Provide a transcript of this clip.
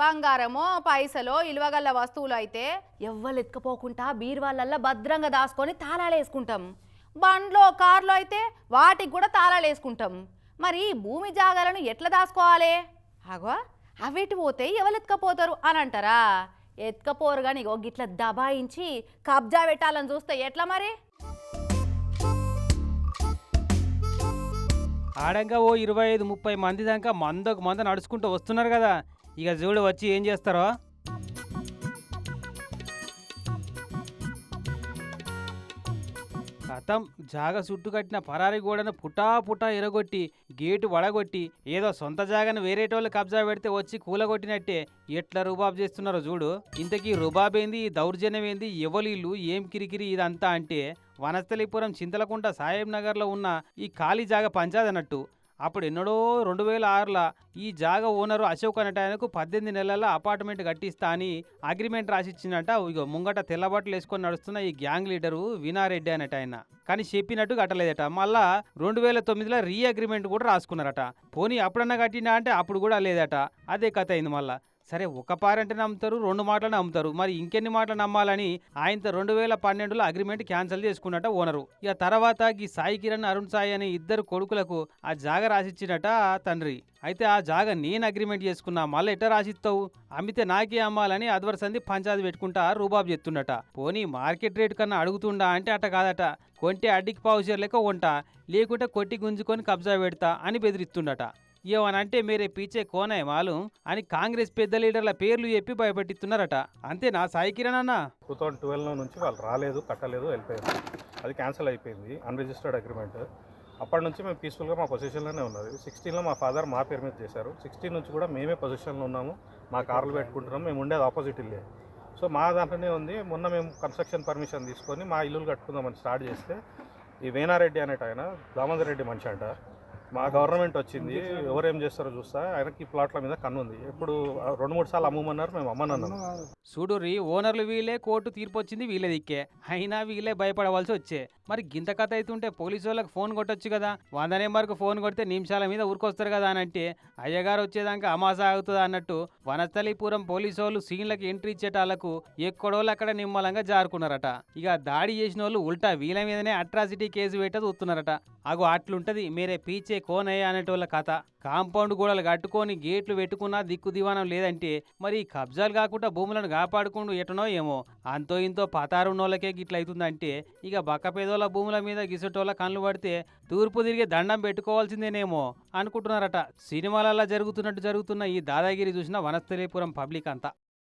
బంగారమో పైసలో ఇలువగల్ల వస్తువులు అయితే ఎవ్వరు ఎత్తుకపోకుండా బీరువాళ్ళల్లో భద్రంగా దాచుకొని తాళాలు వేసుకుంటాం. బండ్లో కార్లో అయితే వాటికి కూడా తాళాలు వేసుకుంటాం. మరి భూమి జాగాలను ఎట్లా దాచుకోవాలి? అగో అవిటి పోతే ఎవరు ఎత్తుకపోతారు అని అంటారా? ఎత్తుకపోరు కానీ ఇగో గిట్ల దబాయించి కబ్జా పెట్టాలని చూస్తే ఎట్లా మరి? ఆడంగా ఓ ఇరవై ఐదు ముప్పై మంది దాకా మందకు మంద నడుచుకుంటూ వస్తున్నారు కదా. ఇక చూడు వచ్చి ఏం చేస్తారో. కథం జాగ చుట్టు కట్టిన పరారి గోడను పుటా పుటా ఎరగొట్టి గేటు వడగొట్టి ఏదో సొంత జాగను వేరేటోళ్ళు కబ్జా పెడితే వచ్చి కూలగొట్టినట్టే ఎట్లా రుబాబ్ చేస్తున్నారో చూడు. ఇంతకీ రుబాబ్ ఏంది ఈ దౌర్జన్యం ఏంది ఎవలీళ్ళు ఏం కిరికిరి ఇదంతా అంటే వనస్థలిపురం చింతలకుంట సాహెబ్ నగర్లో ఉన్న ఈ ఖాళీ జాగ పంచాదన్నట్టు అప్పుడు ఎన్నడో రెండు వేల ఆరులో ఈ జాగ ఓనరు అశోక్ అనేట ఆయనకు పద్దెనిమిది నెలల అపార్ట్మెంట్ కట్టిస్తా అని అగ్రిమెంట్ రాసిచ్చిందంట. ఇక ముంగట తెల్లబట్టలు వేసుకొని నడుస్తున్న ఈ గ్యాంగ్ లీడరు వినారెడ్డి అనేట ఆయన. కానీ చెప్పినట్టు కట్టలేదట. మళ్ళా రెండు వేల తొమ్మిదిలో రీ అగ్రిమెంట్ కూడా రాసుకున్నారట. పోనీ అప్పుడన్నా కట్టినా అంటే అప్పుడు కూడా లేదట. అదే కథ అయింది మళ్ళీ. సరే ఒక పారంటే నమ్ముతారు రెండు మాటలు నమ్ముతారు. మరి ఇంకెన్ని మాటలు నమ్మాలని ఆయనతో రెండు వేల పన్నెండులో అగ్రిమెంట్ క్యాన్సిల్ చేసుకున్నట ఓనరు. ఇక తర్వాత ఈ సాయి కిరణ్ అరుణ్ సాయి అనే ఇద్దరు కొడుకులకు ఆ జాగ రాసిచ్చినట తండ్రి. అయితే ఆ జాగ నేను అగ్రిమెంట్ చేసుకున్నా మళ్ళీ ఎట్ట రాసిస్తావు అమ్మితే నాకే అమ్మాలని అద్వర్ సంది పెట్టుకుంటా రూబాబు చెప్తుండట. పోనీ మార్కెట్ రేట్ కన్నా అడుగుతుండా అంటే అట్ట కాదట. కొంటే అడ్డికి పావుచర్ లెక్క ఉంటా లేకుంటే కొట్టి గుంజుకొని కబ్జా పెడతా అని బెదిరిస్తుండట. ఏమనంటే మీరే పీచే కోనే మాలు అని కాంగ్రెస్ పెద్ద లీడర్ల పేర్లు చెప్పి భయపెట్టిస్తున్నారట. అంతేనా సాయి కిరణ్ అన్న? టూ థౌసండ్ ట్వెల్వ్ నుంచి వాళ్ళు రాలేదు కట్టలేదు వెళ్ళిపోయారు. అది క్యాన్సిల్ అయిపోయింది అన్రిజిస్టర్డ్ అగ్రిమెంట్ అప్పటి నుంచి మేము పీస్ఫుల్గా మా పొజిషన్లోనే ఉన్నది సిక్స్టీన్లో మా ఫాదర్ మా పేరు మీద చేశారు. సిక్స్టీన్ నుంచి కూడా మేమే పొజిషన్లో ఉన్నాము. మా కార్లు పెట్టుకుంటున్నాం. మేము ఉండేది ఆపోజిట్ ఇల్లే. సో మా దాంట్లోనే ఉంది. మొన్న మేము కన్స్ట్రక్షన్ పర్మిషన్ తీసుకొని మా ఇల్లులు కట్టుకుందామని స్టార్ట్ చేస్తే ఈ వేనారెడ్డి అనేట ఆయన దామోదర్ రెడ్డి మనిషి అంట. మా గవర్నమెంట్ వచ్చింది. ఎవరు ఏం చేస్తారో చూస్తా. ఆయనకి ఈ ప్లాట్ల మీద కన్ను ఉంది. ఇప్పుడు రెండు మూడు సార్లు అమ్మమన్నారు మేము అమ్మనన్నాం. చూడుర్రి ఓనర్లు వీలే కోర్టు తీర్పు వచ్చింది వీలే దిక్కే. అయినా వీళ్ళే భయపడవలసి వచ్చే. మరి గింత కథ అవుతుంటే పోలీసు వాళ్ళకి ఫోన్ కొట్టొచ్చు కదా. వంద నెంబర్కు ఫోన్ కొడితే నిమిషాల మీద ఊరుకొస్తారు కదా అని అంటే అయ్యగారు వచ్చేదాకా అమాసా అవుతుంది అన్నట్టు వనస్థలీపురం పోలీసు వాళ్ళు సీన్లకు ఎంట్రీ ఇచ్చేటాళ్ళకు ఎక్కడోళ్ళు అక్కడ నిమ్మలంగా జారుకున్నారట. ఇక దాడి చేసిన వాళ్ళు ఉల్టా వీళ్ళ మీదనే అట్రాసిటీ కేసు పెట్ట చూస్తున్నారట. అగో అట్లుంటది మీరే పీచే కోనయ్య అనేటోళ్ళ కథ. కాంపౌండ్ గోడలు కట్టుకొని గేట్లు పెట్టుకున్నా దిక్కు దివానం లేదంటే మరి ఈ కబ్జాలు కాకుండా భూములను కాపాడుకుంటూ ఎటనో ఏమో. అంతో ఇంతో పతారున్నోళ్ళకే గిట్ల అవుతుందంటే ఇక బక్క పేదోళ్ళ భూముల మీద గిసెటోళ్ళ కళ్ళు పడితే తూర్పు తిరిగి దండం పెట్టుకోవాల్సిందేనేమో అనుకుంటున్నారట. సినిమాలలో జరుగుతున్నట్టు జరుగుతున్న ఈ దాదాగిరి చూసిన వనస్థలీపురం పబ్లిక్ అంతా.